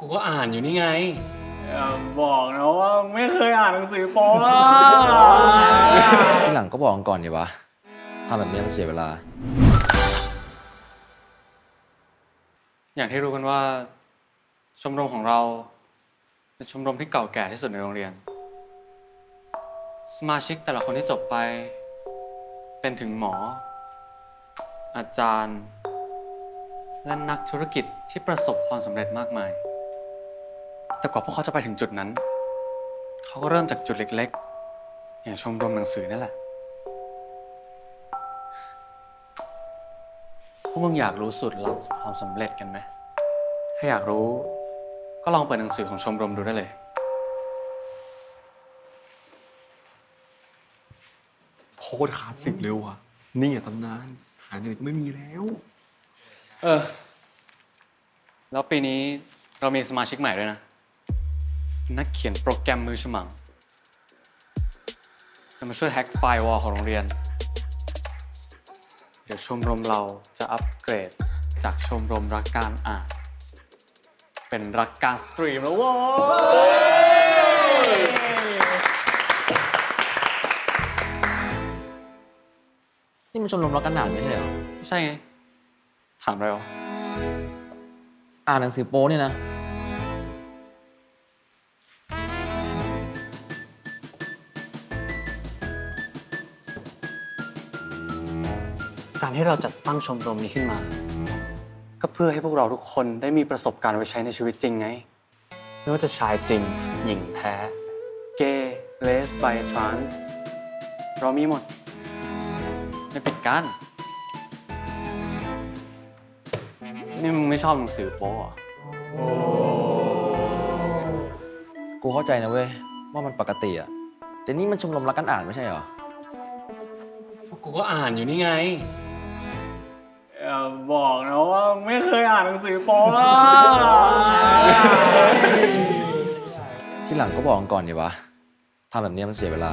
กูก็อ่านอยู่นี่ไง อย่าบอกนะว่าไม่เคยอ่านหนังสือโป๊อะที่หลังก็บอกกันก่อนดีวะทำแบบนี้มันเสียเวลา อย่างที่รู้กันว่า ชมรมของเรา เป็นชมรมที่เก่าแก่ที่สุดในโรงเรียน สมาชิกแต่ละคนที่จบไป เป็นถึงหมอ อาจารย์ และนักธุรกิจที่ประสบความสำเร็จมากมาย แต่กว่าพวกเขาจะไปถึงจุดนั้น เขาก็เริ่มจากจุดเล็กๆ อย่างชมรมหนังสือนั่นแหละ พวกมึงอยากรู้สูตรลับความสำเร็จกันไหม ถ้าอยากรู้ ก็ลองเปิดหนังสือของชมรมดูได้เลย โคตรคลาสสิกเลยว่ะ นี่อะตำนาน หาไหนก็ไม่มีแล้ว เออ แล้วปีนี้เรามีสมาชิกใหม่ด้วยนะ นักเขียนโปรแกรมมือฉมัง จะมาช่วยแฮ็กไฟล์วอลของโรงเรียน เดี๋ยวชมรมเราจะอัปเกรดจากชมรมรักการอ่าน เป็นรักการสตรีมแล้วเว้ยนี่มันชมรมรักกันหนานไม่ใช่เหรอ ไม่ใช่ไง ถามอะไรวะ อ่านหนังสือโป๊เนี่ยนะ การที่เราจัดตั้งชมรมนี้ขึ้นมา ก็เพื่อให้พวกเราทุกคนได้มีประสบการณ์ไว้ใช้ในชีวิตจริงไง ไม่ว่าจะชายจริง หญิงแท้ เกย์เลสไบทรานส์เรามีหมด ไม่ปิดกั้นนี่มึงไม่ชอบหนังสือโป๊เหรอกูเข้าใจนะเว้ย ว่ามันปกติอะแต่นี่มันชมรมรักกันอ่านไม่ใช่เหรอ กูก็อ่านอยู่นี่ไงอย่า บอกนะว่าไม่เคยอ่านหนังสือโป๊อะที่หลังก็บอกก่อนดีวะทำแบบนี้มันเสียเวลา